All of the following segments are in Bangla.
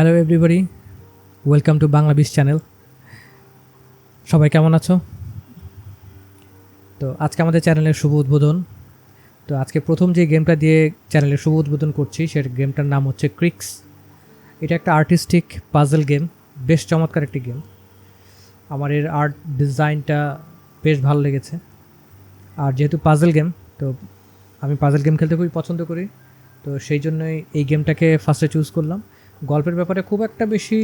Hello everybody welcome to Bangla বিশ চ্যানেল সবাই কেমন আছো? তো আজকে আমাদের চ্যানেলের শুভ উদ্বোধন। তো আজকে প্রথম যে গেমটা দিয়ে চ্যানেলের শুভ উদ্বোধন করছি সে গেমটার নাম হচ্ছে ক্রিক্স এটা একটা আর্টিস্টিক পাজল গেম বেশ চমৎকার একটি গেম আমার এর আর্ট ডিজাইনটা বেশ ভালো লেগেছে। আর যেহেতু পাজল গেম তো আমি পাজল গেম খেলতে খুবই পছন্দ করি। তো সেই জন্যই এই গেমটাকে ফার্স্টে চুজ করলাম। গল্পের ব্যাপারে খুব একটা বেশি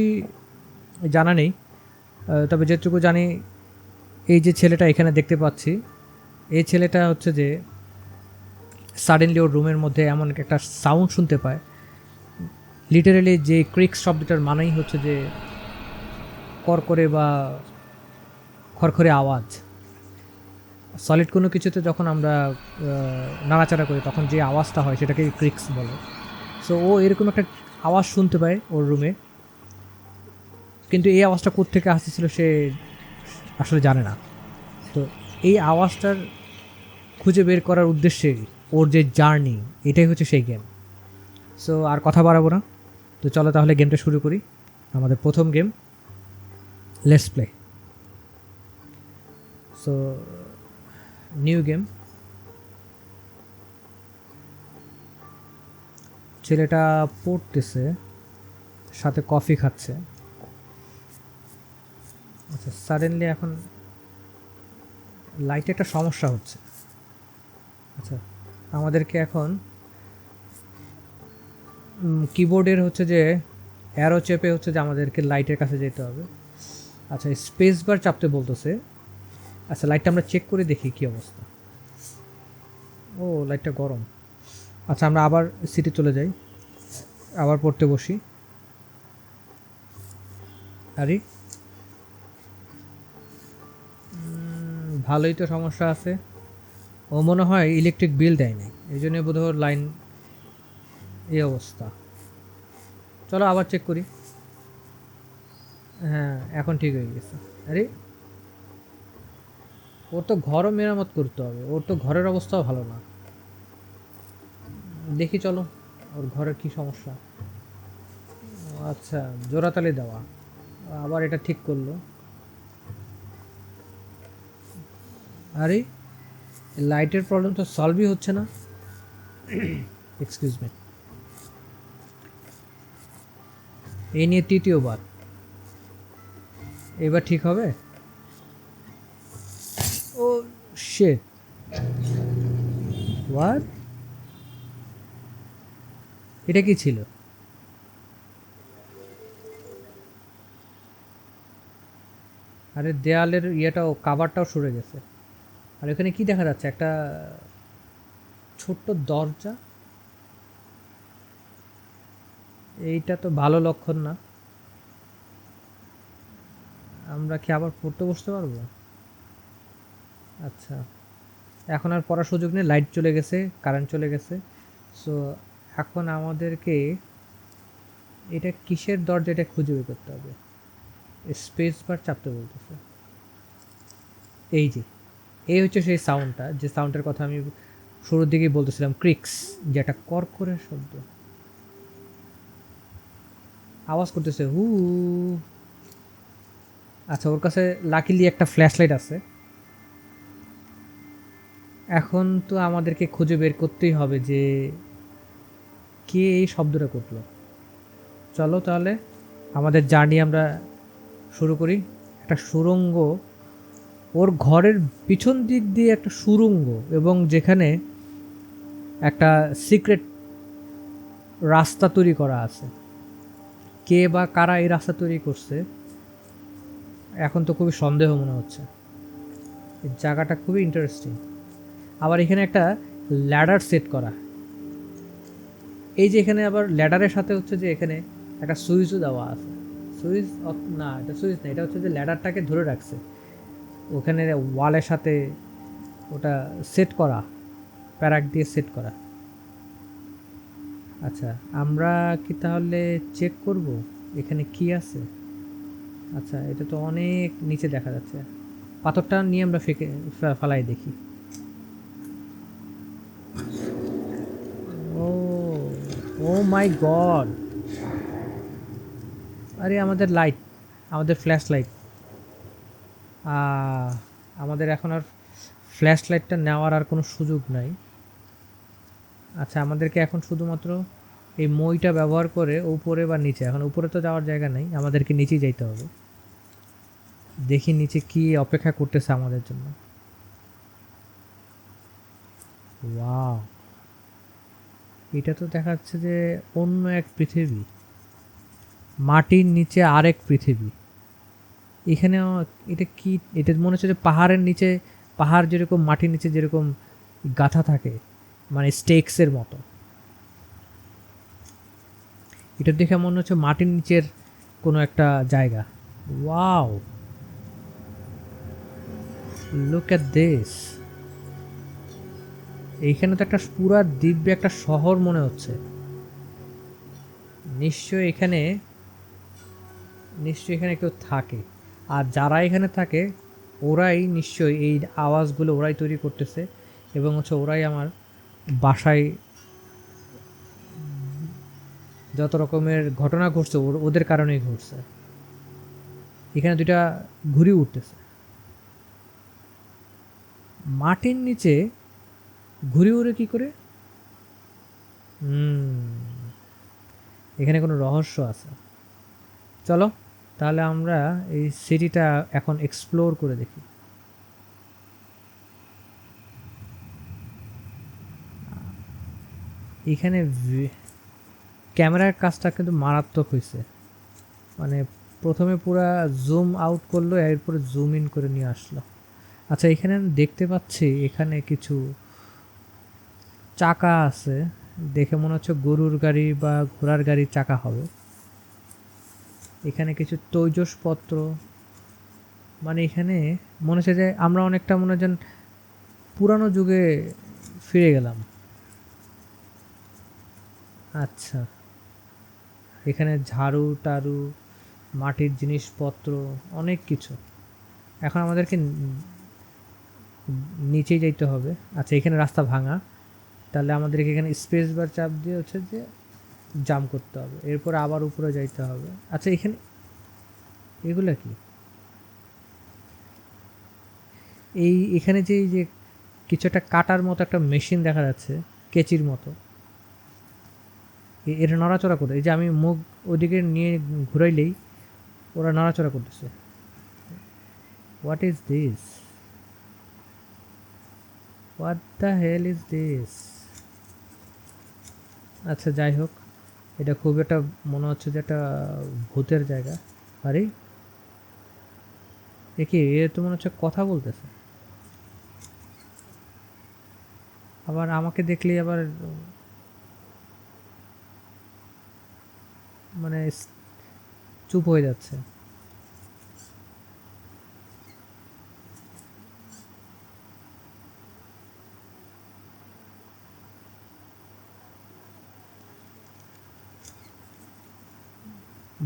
জানা নেই। তবে যেটুকু জানি, এই যে ছেলেটা এখানে দেখতে পাচ্ছি, এই ছেলেটা হচ্ছে যে সাডেনলি ওর রুমের মধ্যে এমন একটা সাউন্ড শুনতে পায়। লিটারেলি যে ক্রিক্স শব্দটার মানেই হচ্ছে যে করকরে বা খরখরে আওয়াজ। সলিড কোনো কিছুতে যখন আমরা নাড়াচাড়া করি, তখন যে আওয়াজটা হয় সেটাকে ক্রিক্স বলে। সো ও এরকম একটা আওয়াজ শুনতে পায় ওর রুমে কিন্তু এই আওয়াজটা কোত্থেকে আসতেছিল সে আসলে জানে না। তো এই আওয়াজটার খুঁজে বের করার উদ্দেশ্যে ওর যে জার্নি, এটাই হচ্ছে সেই গেম সো আর কথা বাড়াবো না। তো চলো তাহলে গেমটা শুরু করি। আমাদের প্রথম game let's play so new game ছেলেটা পড়তেছে, সাথে কফি খাচ্ছে। আচ্ছা সাডেনলি এখন লাইটে একটা সমস্যা হচ্ছে। আচ্ছা আমাদেরকে এখন কিবোর্ডের হচ্ছে যে অ্যারো চেপে হচ্ছে যে আমাদেরকে লাইটের কাছে যেতে হবে। আচ্ছা স্পেস বার চাপতে বলতেছে। আচ্ছা লাইটটা আমরা চেক করে দেখি কি অবস্থা। ও লাইটটা গরম। আচ্ছা আমরা আবার সিটি চলে যাই। আবার পড়তে বসি। আরে। ভালোই তো সমস্যা আছে। ও মনে হয় ইলেকট্রিক বিল দেয় নাই। এই জন্য বোধহয় লাইন এই অবস্থা। চলো আবার চেক করি। হ্যাঁ এখন ঠিক হয়ে গেছে। আরে। ওর তো ঘরও মেরামত করতে হবে। ওর তো ঘরের অবস্থাও ভালো না। দেখি চলো, ওর ঘরের কি সমস্যা। আচ্ছা জোড়াতালি দেওয়া। আবার এটা ঠিক করল। আরে, লাইটের প্রবলেম তো সলভই হচ্ছে না। এক্সকিউজ মি এই নিয়ে তৃতীয়বার। এবার ঠিক হবে? ও শেট হোয়াট এটা কি ছিল? আরে দেয়ালের ইয়েটাও কাভারটাও সরে গেছে। আর এখানে কি দেখা যাচ্ছে? একটা ছোট্ট দরজা? এইটা তো ভালো লক্ষণ না। আমরা কি আবার পড়তে বসতে পারব? আচ্ছা। এখন আর পড়ার সুযোগ নেই, লাইট চলে গেছে কারেন্ট চলে গেছে। সো এখন আমাদেরকে এটা কিসের দরজা এটা খুঁজে বের করতে হবে? স্পেস বার চাপতে বলতেছে। এই যে, এই হচ্ছে সেই সাউন্ডটা যে সাউন্ডের কথা আমি শুরুর দিকেই বলতেছিলাম ক্রিক্স যেটা করকরের শব্দ। আওয়াজ করতেছে, হু আচ্ছা ওর কাছে লাকিলি একটা ফ্ল্যাশ লাইট আছে। এখন তো আমাদেরকে খুঁজে বের করতেই হবে যে কে এই শব্দটা করল? চলো তাহলে আমাদের জার্নি আমরা শুরু করি। একটা সুরঙ্গ, ওর ঘরের পিছন দিক দিয়ে একটা সুরঙ্গ এবং যেখানে একটা সিক্রেট রাস্তা তৈরি করা আছে। কে বা কারা এই রাস্তা তৈরি করছে, এখন তো খুবই সন্দেহ মনে হচ্ছে। জায়গাটা খুবই ইন্টারেস্টিং আবার এখানে একটা ল্যাডার সেট করা। এই যে এখানে আবার ল্যাডারের সাথে হচ্ছে যে এখানে একটা সুইচও দেওয়া আছে। সুইচ না, এটা সুইচ না, এটা হচ্ছে যে ল্যাডারটাকে ধরে রাখছে। ওখানে ওয়ালের সাথে ওটা সেট করা, প্যারাক দিয়ে সেট করা। আচ্ছা আমরা কি তাহলে চেক করব? এখানে কি আছে? আচ্ছা এটা তো অনেক নিচে দেখা যাচ্ছে। পাথরটা নিয়ে আমরা ফেকে ফালাই দেখি। Oh my god. আরে, আমাদের লাইট আমাদের ফ্ল্যাশ লাইট আমাদের এখন আর ফ্ল্যাশ লাইটটা নেওয়ার আর কোনো সুযোগ নাই। আচ্ছা আমাদেরকে এখন শুধুমাত্র এই মইটা ব্যবহার করে উপরে বা নিচে, এখন উপরে তো যাওয়ার জায়গা নেই, আমাদেরকে নিচেই যাইতে হবে। দেখি নিচে কি অপেক্ষা করতেছে আমাদের জন্য। ওয়াও এটা তো দেখাচ্ছে যে অন্য এক পৃথিবী, মাটির নিচে আরেক পৃথিবী। এখানে এটা কি, এটা মনে হচ্ছে যে পাহাড়ের নিচে, পাহাড় যেরকম, মাটির নিচে যেরকম গাথা থাকে মানে স্টেক্সের মতো। এটা দেখে মনে হচ্ছে মাটির নিচের কোনো একটা জায়গা। ওয়াও! লুক অ্যাট দিস এইখানে তো একটা পুরা দিব্য একটা শহর মনে হচ্ছে। নিশ্চয় এখানে, নিশ্চয়ই এখানে কেউ থাকে। আর যারা এখানে থাকে, ওরাই নিশ্চয়ই এই আওয়াজগুলো ওরাই তৈরি করতেছে এবং হচ্ছে ওরাই আমার বাসায় যত রকমের ঘটনা ঘটছে ওদের কারণেই ঘটছে। এখানে দুইটা ঘুরি উঠতেছে। মাটির নিচে ঘুরে উড়ে কি করে? এখানে কোনো রহস্য আছে। চলো, তাহলে আমরা এই সিটিটা এখন এক্সপ্লোর করে দেখি। এখানে ক্যামেরার কাজটা কিন্তু মারাত্মক হয়েছে মানে প্রথমে পুরা জুম আউট করল, এরপরে জুম ইন করে নিয়ে আসলো। আচ্ছা এখানে দেখতে পাচ্ছি এখানে কিছু চাকা আছে। দেখে মনে হচ্ছে গরুর গাড়ি বা ঘোড়ার গাড়ির চাকা হবে। এখানে কিছু তৈজসপত্র। মানে এখানে মনে হচ্ছে যে আমরা অনেকটা মনে যেন পুরানো যুগে ফিরে গেলাম। আচ্ছা। এখানে ঝাড়ু, টাড়ু, মাটির জিনিসপত্র, অনেক কিছু। এখন আমাদেরকে ন- নিচেই যাইতে হবে। আচ্ছা এখানে রাস্তা ভাঙা। তাহলে আমাদেরকে এখানে স্পেস বার চাপ দিয়ে হচ্ছে যে জাম করতে হবে। এরপর আবার উপরে যাইতে হবে। আচ্ছা এখানে এগুলা কি? এই এখানে যে যে কিছু একটা কাটার মতো একটা মেশিন দেখা যাচ্ছে, কেচির মতো। এটা নড়াচড়া করে এই যে আমি মুখ ওদিকে নিয়ে ঘুরাইলেই ওরা নড়াচড়া করতেছে। What is this what the hell is this আচ্ছা যাই হোক। এটা খুব একটা মনে হচ্ছে যে একটা ভূতের জায়গা। আরে কি, এ তো মনে হচ্ছে কথা বলতেছে। আবার আমাকে দেখলে আবার মানে চুপ হয়ে যাচ্ছে।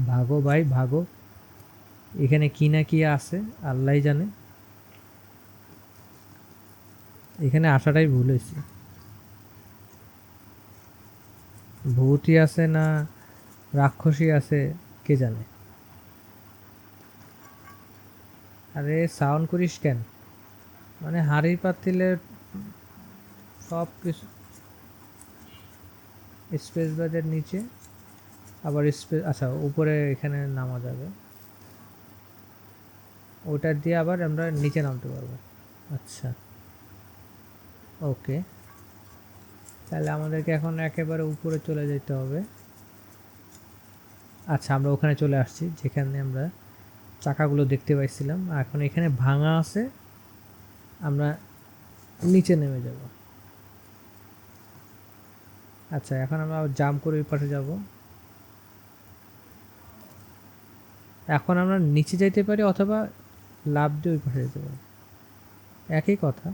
ভাগো ভাই, ভাগো। এখানে কি না কি আছে, আল্লাহ জানে। এখানে আসাটাই ভুল হয়েছে। ভূতই আছে না রাক্ষসী আছে, কে জানে? আরে সাউন্ড করিস কেন? মানে হাড়ি পাতিলে সব কিছু স্পেস বাজের নিচে। আবার স্পেস আচ্ছা উপরে এখানে নামা যাবে। ওটা দিয়ে আবার আমরা নিচে নামতে পারব। আচ্ছা। ওকে। তাহলে আমাদেরকে এখন একেবারে উপরে চলে যেতে হবে। আচ্ছা আমরা ওখানে চলে আসছি, যেখানে আমরা চাকাগুলো দেখতে পাইছিলাম। এখন এখানে ভাঙা আছে। আমরা নিচে নেমে যাব। আচ্ছা এখন আমরা জাম্প করে ওই পাশে যাব। এখন আমরা নিচে যাইতে পারি অথবা লাভ দিয়ে ওই পাশে যেতে পারি। একই কথা,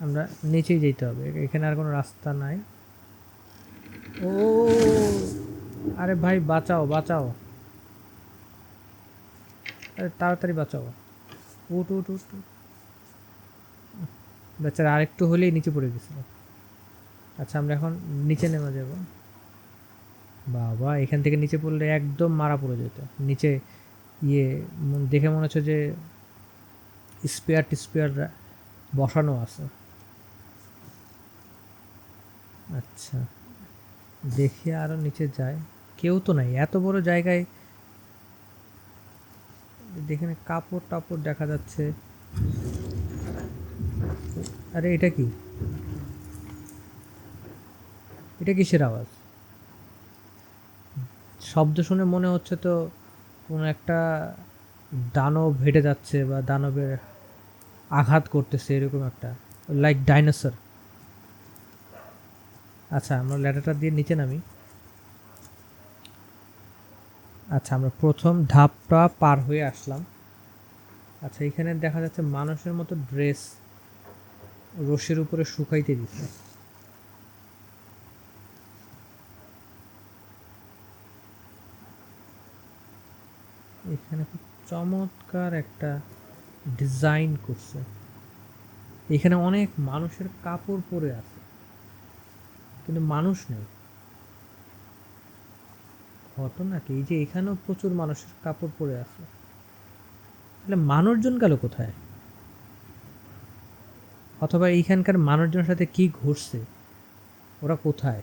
আমরা নিচেই যেতে হবে। এখানে আর কোনো রাস্তা নাই। ও, আরে ভাই, বাঁচাও বাঁচাও। আরে তাড়াতাড়ি বাঁচাও। উঠ উঠ উঠ। বেচারা আরেকটু হলেই নিচে পড়ে গেছিল। আচ্ছা আমরা এখন নিচে নেমে যাব। বাবা, এখান থেকে নিচে পড়লে একদম মারা পড়ে যেত। নিচে ইয়ে দেখে মনে হচ্ছে যে স্পেয়ার টিস্পেয়ার বসানো আছে। আচ্ছা দেখি আরও নিচে যায়। কেউ তো নাই, এত বড় জায়গায় দেখেন কাপড় টাপড় দেখা যাচ্ছে। আরে, এটা কি? এটা কিসের আওয়াজ? শব্দ শুনে মনে হচ্ছে তো কোনো একটা দানব হেঁটে যাচ্ছে বা দানবের আঘাত করতেছে, এরকম একটা লাইক ডাইনোসর আচ্ছা আমরা ল্যাডারটা দিয়ে নিচে নামি। আচ্ছা আমরা প্রথম ধাপটা পার হয়ে আসলাম। আচ্ছা এখানে দেখা যাচ্ছে মানুষের মতো ড্রেস রশির উপরে শুকাইতে দিচ্ছে। এখানে খুব চমৎকার একটা ডিজাইন করছে। এখানে অনেক মানুষের কাপড় পরে আছে, কিন্তু মানুষ নেই। ঘটনা কি যে এখানেও প্রচুর মানুষের কাপড় পরে আছে। তাহলে মানুষজন গেল কোথায়? অথবা এইখানকার মানুষজনের সাথে কি ঘটছে? ওরা কোথায়?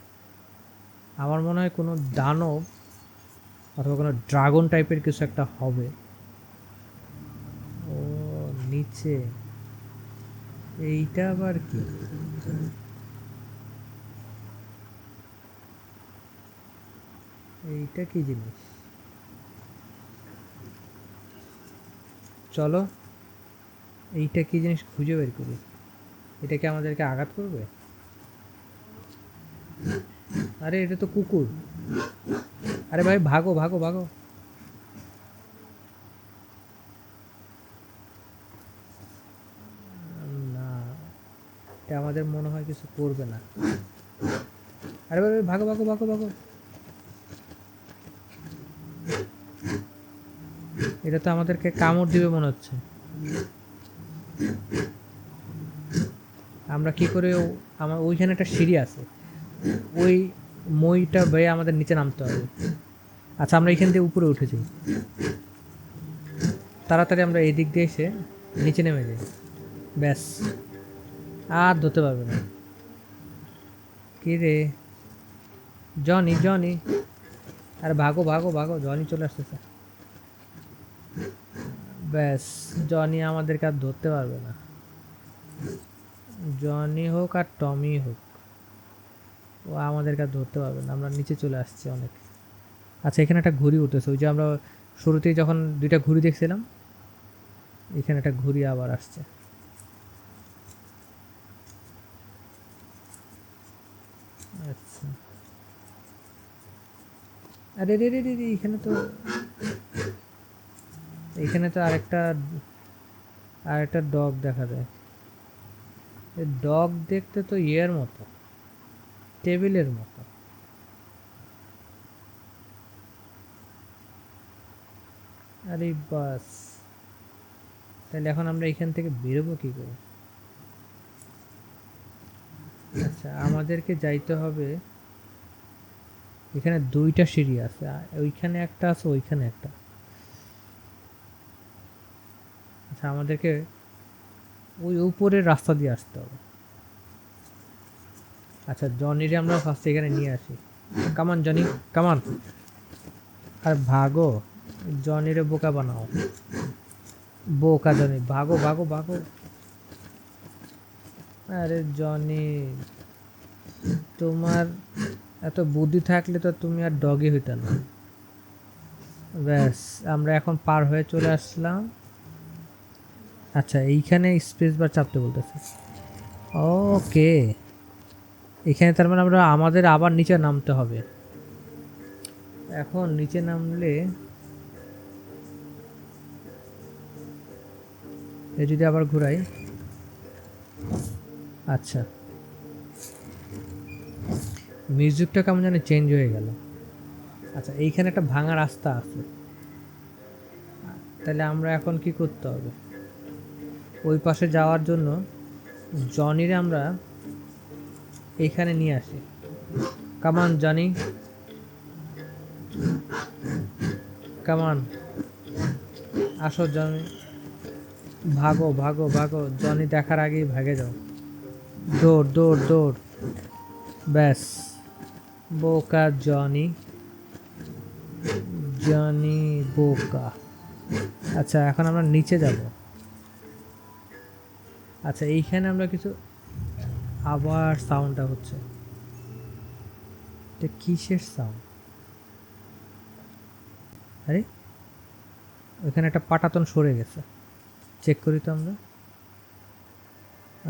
আমার মনে হয় কোনো দানব অথবা কোনো ড্রাগন টাইপের কিছু একটা হবে। ও, নিচে। এইটা আবার কি? এইটা কি জিনিস? চলো, এইটা কি জিনিস খুঁজে বের করি। এটা কি আমাদেরকে আঘাত করবে? আরে, এটা তো কুকুর। আরে ভাই, ভাগো ভাগো ভাগো। না, এটা আমাদের মনে হয় কিছু করবে না। আরে ভাই ভাগো ভাগো ভাগো ভাগো। এটা তো আমাদেরকে কামড় দিবে মনে হচ্ছে। আমরা কি করে আমার ওইখানে একটা সিঁড়ি আছে। ওই মইটা বেয়ে আমাদের নিচে নামতে হবে। আচ্ছা আমরা এখান দিয়ে উপরে উঠে যাই। তাড়াতাড়ি আমরা এই দিক দিয়ে এসে নিচে নেমে যাই। ব্যাস, আর ধরতে পারবে না। কি রে? Johnny Johnny. আরে ভাগো ভাগো ভাগো, জনি চলে আসতেছে। ব্যাস, জনি আমাদেরকে আর ধরতে পারবে না। জনি হোক আর টমি হোক। ও আমাদেরকে আর ধরতে পারবে না আমরা নিচে চলে আসছি অনেক। আচ্ছা এখানে একটা ঘুড়ি উঠেছে ওই যে আমরা শুরুতেই যখন দুইটা ঘুড়ি দেখছিলাম এখানে একটা ঘুড়ি আবার আসছে। আচ্ছা। আরে রে রে রে রে, এখানে তো এখানে তো আরেকটা আরেকটা ডগ দেখা যায়। ডগ দেখতে তো ইয়ের মতো। টেবিলের মতো। আরে বাস। তাহলে এখন আমরা এখান থেকে বেরোবো কি করে? আচ্ছা আমাদেরকে যাইতে হবে। এখানে দুইটা সিঁড়ি আছে। ওইখানে একটা আছে, ওইখানে একটা। আচ্ছা আমাদেরকে ওই উপরের রাস্তা দিয়ে আসতে হবে। আচ্ছা জনিরে আমরা ফার্স্ট এখানে নিয়ে আসি। কামান জনি কামান আর ভাগো, জনিরে বোকা বানাও। বোকা জনি, ভাগো ভাগো ভাগো। আরে জনি, তোমার এত বুদ্ধি থাকলে তো তুমি আর ডগই হইতে না। ব্যাস, আমরা এখন পার হয়ে চলে আসলাম। আচ্ছা এইখানে স্পেস বার চাপতে বলতেছে। ওকে এখানে তার মানে আমরা আমাদের আবার নিচে নামতে হবে। এখন নিচে নামলে এ যদি আবার ঘুরাই আচ্ছা। মিউজিকটা কেমন জানি চেঞ্জ হয়ে গেল। আচ্ছা এইখানে একটা ভাঙা রাস্তা আছে। তাহলে আমরা এখন কি করতে হবে? ওই পাশে যাওয়ার জন্য জনিরে আমরা এইখানে নিয়ে আসি। কামান জনি কামান আসো জনি ভাগো ভাগো ভাগো। জনি দেখার আগেই ভাগে যাও। দৌড় দৌড় দৌড়। ব্যাস। বোকা জনি জনি বোকা। আচ্ছা এখন আমরা নিচে যাব। আচ্ছা এইখানে আমরা কিছু আবার সাউন্ডটা হচ্ছে। এটা কিসের সাউন্ড আরে, ওইখানে একটা পাটাতন সরে গেছে। চেক করি তো আমরা।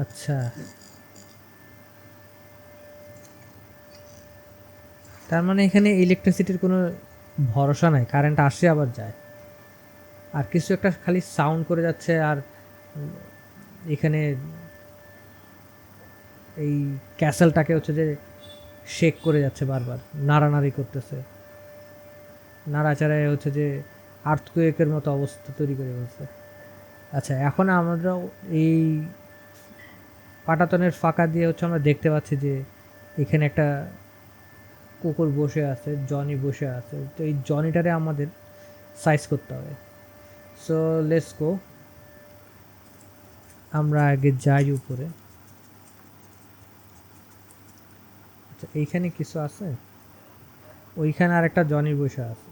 আচ্ছা। তার মানে এখানে ইলেকট্রিসিটির কোনো ভরসা নাই কারেন্ট আসে আবার যায়। আর কিছু একটা খালি সাউন্ড করে যাচ্ছে আর এখানে এই ক্যাসেলটাকে হচ্ছে যে শেক করে যাচ্ছে বারবার, নাড়ানাড়ি করতেছে। নাড়াচাড়ায় হচ্ছে যে আর্থকুয়েকের মতো অবস্থা তৈরি করে ফেলছে। আচ্ছা এখন আমরা এই পাটাতনের ফাঁকা দিয়ে হচ্ছে আমরা দেখতে পাচ্ছি যে এখানে একটা কুকুর বসে আছে, জনি বসে আছে। তো এই জনিটারে আমাদের সাইজ করতে হবে। সো লেটস গো আমরা আগে যাই উপরে। আচ্ছা এইখানে কিছু আছে? ওইখানে আর একটা জনি বসে আছে।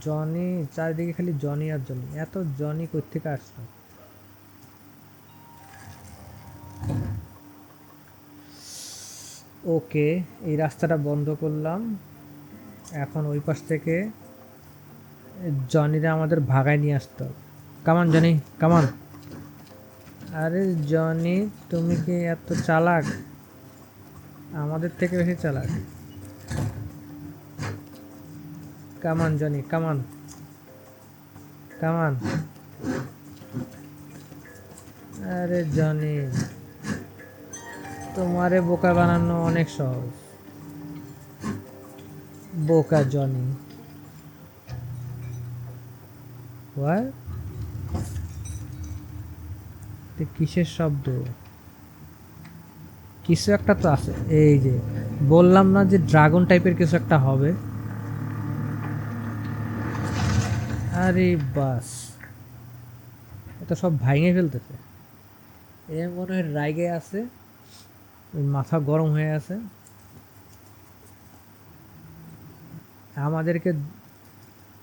জনি, চারিদিকে খালি জনি আর জনি। এত জনি কোথেকে আসলো? ওকে, এই রাস্তাটা বন্ধ করলাম। এখন ওই পাশ থেকে জনিরা আমাদের ভাগায় নিয়ে আসতে কামান জনি কামান আরে জনি, তুমি কি এত চালাক? আমাদের থেকে বেশি চালাক। কামান জনি কামান কামান আরে জনি তোমারে বোকা বানানো অনেক সহজ। বোকা জনি কিসের শব্দ? কিছু একটা তো আছে। এই যে, বললাম না যে ড্রাগন টাইপের কিছু একটা হবে। আরে বাস। এটা সব ভাঙে ফেলতেছে। এ মনে হয় রাইগে আছে। মাথা গরম হয়ে আছে। আমাদেরকে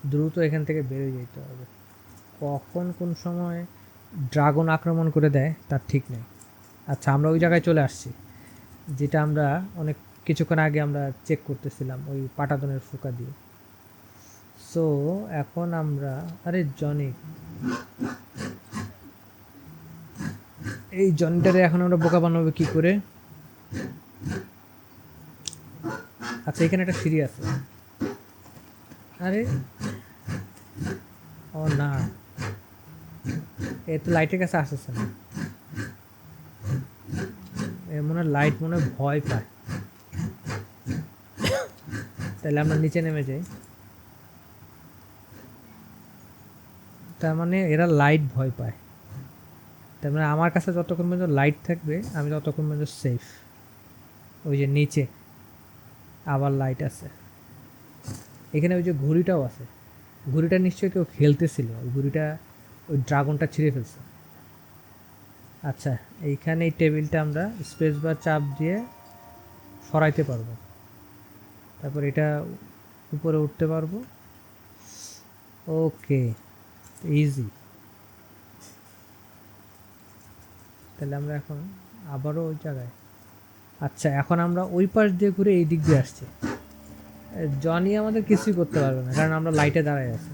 দ্রুত এখান থেকে বেরিয়ে যেতে হবে। কখন কোন সময় ড্রাগন আক্রমণ করে দেয়, তার ঠিক নেই। আচ্ছা আমরা ওই জায়গায় চলে আসছি। যেটা আমরা অনেক কিছুক্ষণ আগে আমরা চেক করতেছিলাম, ওই পাটাতনের ফুকা দিয়ে। সো এখন আমরা, আরে জনি, এই জনিটারে এখন আমরা বোকা বানাবো কি করে? আচ্ছা এখানে একটা সিঁড়ি আছে। আরে, ও না, এ তো লাইটের কাছে আসতেছে না। মনে হয় লাইট মনে হয় ভয় পায়। তাহলে আমরা নিচে নেমে যাই। তার মানে এরা লাইট ভয় পায়। তার মানে আমার কাছে যতক্ষণ পর্যন্ত লাইট থাকবে, আমি ততক্ষণ পর্যন্ত সেফ ওই যে নিচে আবার লাইট আছে। এখানে ওই যে ঘুড়িটাও আছে। ঘুড়িটা নিশ্চয়ই কেউ খেলতেছিল। ওই ঘুড়িটা, ওই ড্রাগনটা ছিঁড়ে ফেলছে। আচ্ছা এইখানে এই টেবিলটা আমরা স্পেস বা চাপ দিয়ে সরাইতে পারব। তারপর এটা উপরে উঠতে পারব। ওকে ইজি তাহলে আমরা এখন আবারও ওই জায়গায়। আচ্ছা এখন আমরা ওই পাশ দিয়ে ঘুরে এই দিক দিয়ে আসছি। জনি আমাদের কিছুই করতে পারবে না, কারণ আমরা লাইটে দাঁড়ায় আছি।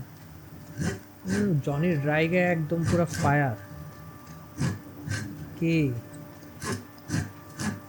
জনির ড্রাইগে একদম পুরো ফায়ার কি